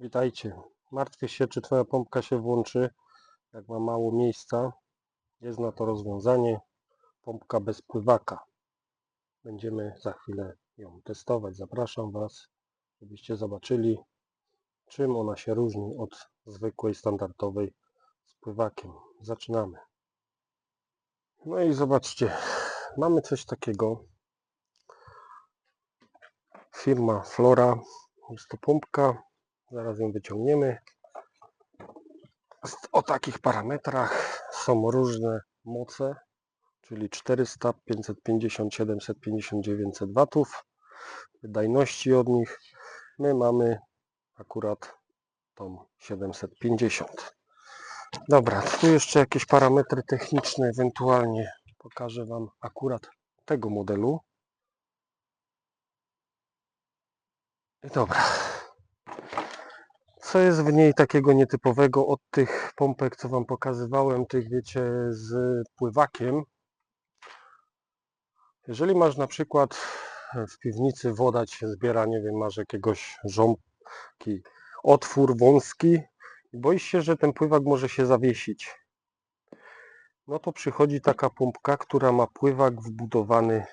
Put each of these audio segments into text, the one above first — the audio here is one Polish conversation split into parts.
Witajcie. Martwię się, czy Twoja pompka się włączy, jak ma mało miejsca. Jest na to rozwiązanie. Pompka bez pływaka. Będziemy za chwilę ją testować. Zapraszam Was, żebyście zobaczyli, czym ona się różni od zwykłej, standardowej z pływakiem. Zaczynamy. No i zobaczcie, mamy coś takiego. Firma Flora. Jest to pompka Zaraz ją wyciągniemy. O takich parametrach są różne moce, czyli 400, 550, 750, 900 watów. Wydajności od nich my mamy akurat tą 750. Dobra, tu jeszcze jakieś parametry techniczne ewentualnie pokażę Wam akurat tego modelu. I dobra, co jest w niej takiego nietypowego od tych pompek, co Wam pokazywałem, tych wiecie, z pływakiem? Jeżeli masz na przykład w piwnicy woda się zbiera, nie wiem, masz jakiegoś ząbki, otwór wąski i boisz się, że ten pływak może się zawiesić, no to przychodzi taka pompka, która ma pływak wbudowany,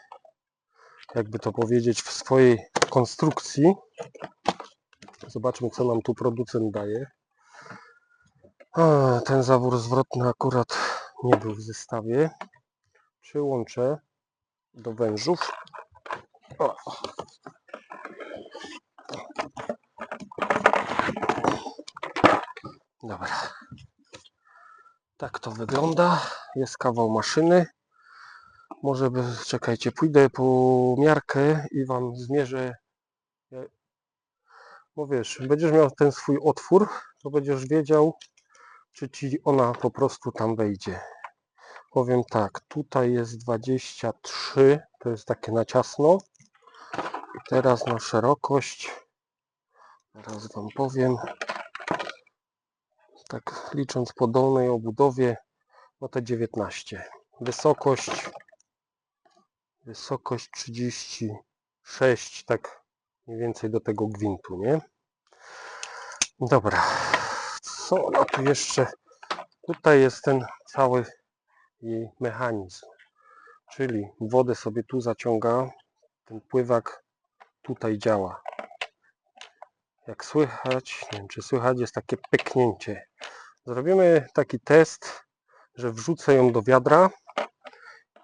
jakby to powiedzieć, w swojej konstrukcji Zobaczmy, co nam tu producent daje. A, ten zawór zwrotny akurat nie był w zestawie. Przyłączę do wężów. O. Dobra. Tak to wygląda. Jest kawał maszyny. Może by, czekajcie, pójdę po miarkę i Wam zmierzę bo wiesz, będziesz miał ten swój otwór, to będziesz wiedział, czy ci ona po prostu tam wejdzie. Powiem tak, tutaj jest 23, to jest takie na ciasno. Teraz na szerokość, teraz Wam powiem, tak licząc po dolnej obudowie, no to 19. Wysokość, wysokość 36, tak mniej więcej do tego gwintu, nie? Dobra, co ona tu jeszcze? Tutaj jest ten cały jej mechanizm, czyli wodę sobie tu zaciąga, ten pływak tutaj działa. Jak słychać, nie wiem czy słychać, jest takie pyknięcie. Zrobimy taki test, że wrzucę ją do wiadra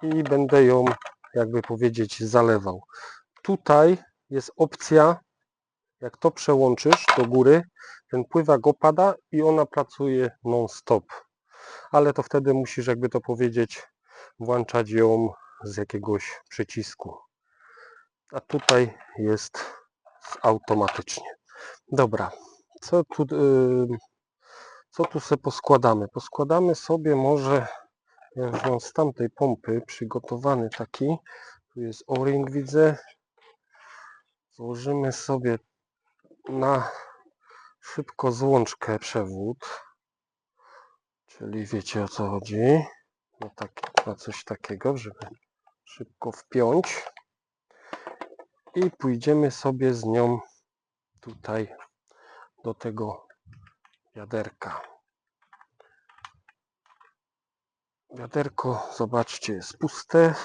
i będę ją, jakby powiedzieć, zalewał. Tutaj jest opcja, jak to przełączysz do góry, ten pływak opada i ona pracuje non-stop. Ale to wtedy musisz, jakby to powiedzieć, włączać ją z jakiegoś przycisku. A tutaj jest automatycznie. Dobra, co tu, yy, co tu sobie poskładamy? Poskładamy sobie może, ja już mam z tamtej pompy przygotowany taki, tu jest o-ring widzę, Złożymy sobie na szybko złączkę przewód. Czyli wiecie o co chodzi. Na, tak, na coś takiego, żeby szybko wpiąć. I pójdziemy sobie z nią tutaj do tego wiaderka. Wiaderko, zobaczcie, jest puste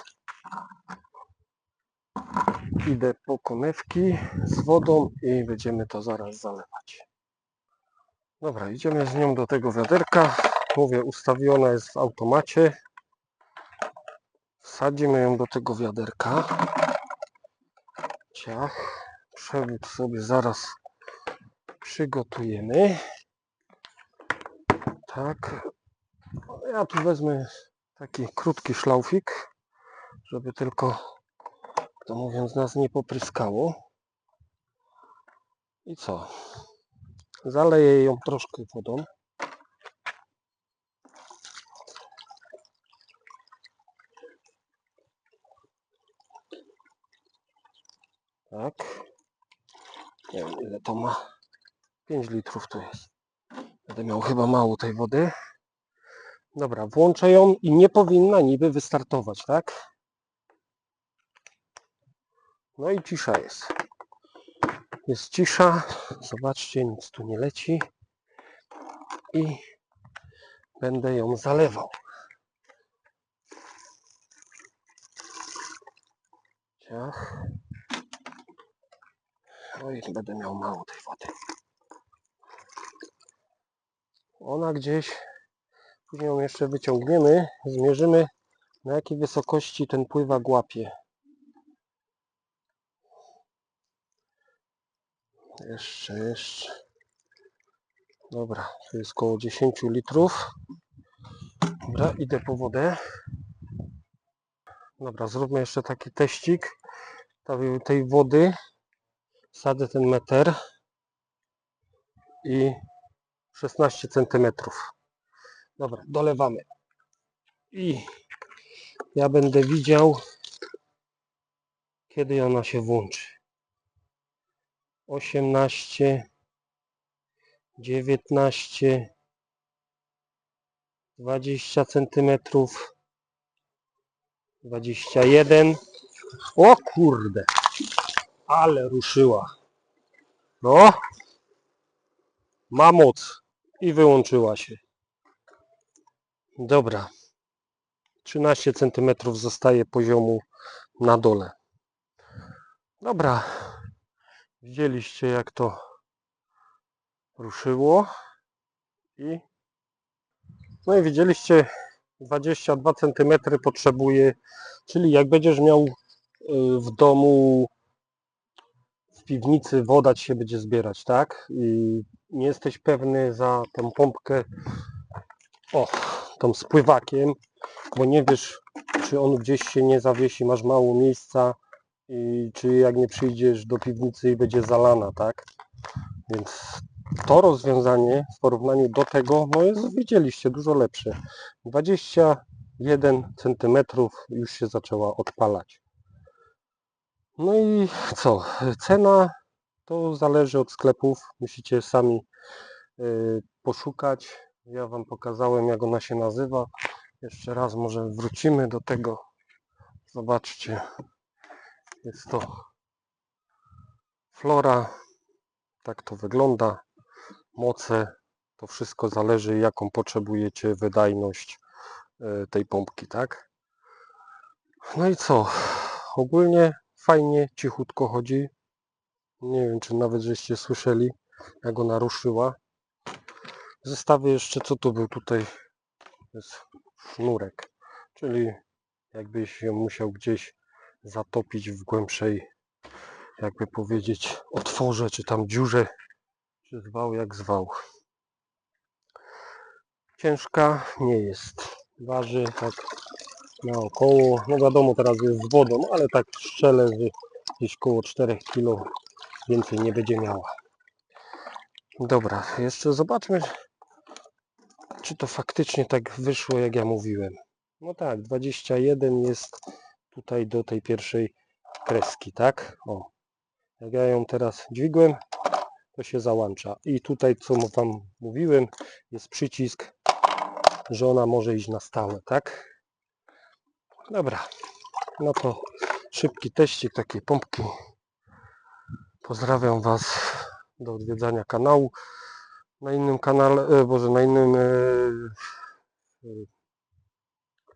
idę po konewki z wodą i będziemy to zaraz zalewać. Dobra, idziemy z nią do tego wiaderka. Mówię, ustawiona jest w automacie. Wsadzimy ją do tego wiaderka. Ciach. Przewód sobie zaraz przygotujemy. Tak. Ja tu wezmę taki krótki szlaufik, żeby tylko to mówiąc nas nie popryskało. I co? Zaleję ją troszkę wodą. Tak. Nie wiem ile to ma. 5 litrów tu jest. Będę miał chyba mało tej wody. Dobra, włączę ją i nie powinna niby wystartować, tak? No i cisza jest. Jest cisza. Zobaczcie, nic tu nie leci. I będę ją zalewał. Ciach. Oj, będę miał mało tej wody. Ona gdzieś, później ją jeszcze wyciągniemy, zmierzymy na jakiej wysokości ten pływak łapie. Jeszcze, jeszcze. Dobra, to jest około 10 litrów. Dobra, idę po wodę. Dobra, zróbmy jeszcze taki teścik tej- wody. Sadzę ten meter i 16 centymetrów. Dobra, dolewamy. I ja będę widział, kiedy ona się włączy. 18, 19, 20 centymetrów, 21. O kurde, ale ruszyła. No, ma moc i wyłączyła się. Dobra. 13 cm zostaje poziomu na dole. Dobra. Widzieliście jak to ruszyło i no i widzieliście 22 cm potrzebuje, czyli jak będziesz miał y, w domu w piwnicy woda ci się będzie zbierać, tak? I nie jesteś pewny za tą pompkę o, tą spływakiem, bo nie wiesz, czy on gdzieś się nie zawiesi, masz mało miejsca i czy jak nie przyjdziesz do piwnicy i będzie zalana, tak? Więc to rozwiązanie w porównaniu do tego, no jest, widzieliście, dużo lepsze. 21 cm już się zaczęła odpalać. No i co? Cena to zależy od sklepów. Musicie sami y, poszukać. Ja Wam pokazałem, jak ona się nazywa. Jeszcze raz może wrócimy do tego. Zobaczcie. Jest to flora. Tak to wygląda. Moce. To wszystko zależy, jaką potrzebujecie wydajność y, tej pompki, tak? No i co? Ogólnie fajnie, cichutko chodzi. Nie wiem, czy nawet żeście słyszeli, jak ona ruszyła. Zestawy jeszcze, co to był tutaj? Jest sznurek, czyli jakbyś ją musiał gdzieś zatopić w głębszej, jakby powiedzieć, otworze, czy tam dziurze, czy zwał jak zwał. Ciężka nie jest. Waży tak naokoło, no wiadomo teraz jest z wodą, ale tak strzelę, że gdzieś koło 4 kg więcej nie będzie miała. Dobra, jeszcze zobaczmy, czy to faktycznie tak wyszło, jak ja mówiłem. No tak, 21 jest tutaj do tej pierwszej kreski, tak? O. Jak ja ją teraz dźwigłem, to się załącza. I tutaj, co Wam mówiłem, jest przycisk, że ona może iść na stałe, tak? Dobra, no to szybki teścik takiej pompki. Pozdrawiam Was do odwiedzania kanału. Na innym kanale, e, boże, na innym e, e,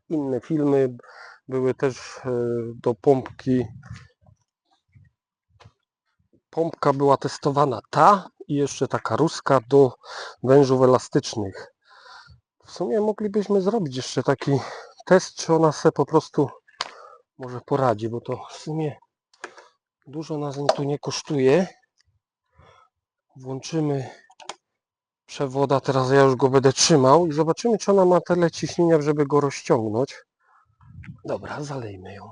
inne filmy były też e, do pompki. Pompka była testowana ta i jeszcze taka ruska do wężów elastycznych. W sumie moglibyśmy zrobić jeszcze taki test, czy ona se po prostu może poradzi, bo to w sumie dużo nas tu nie kosztuje. Włączymy przewoda, teraz ja już go będę trzymał i zobaczymy, czy ona ma tyle ciśnienia, żeby go rozciągnąć. Dobra, zalejmy ją.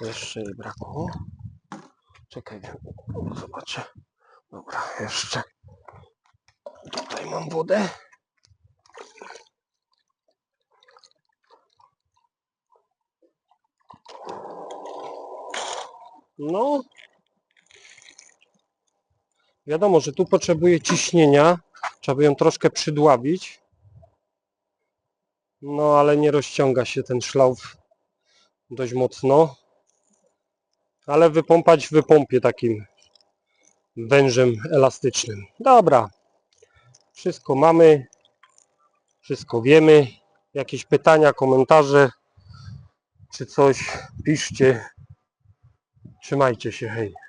Jeszcze jej brakło. Czekaj, zobaczę. Dobra, jeszcze. Tutaj mam wodę. No. Wiadomo, że tu potrzebuje ciśnienia. Trzeba by ją troszkę przydławić. No ale nie rozciąga się ten szlauf dość mocno. Ale wypąpać wypąpię takim wężem elastycznym. Dobra. Wszystko mamy. Wszystko wiemy. Jakieś pytania, komentarze czy coś piszcie. Trzymajcie się, hej.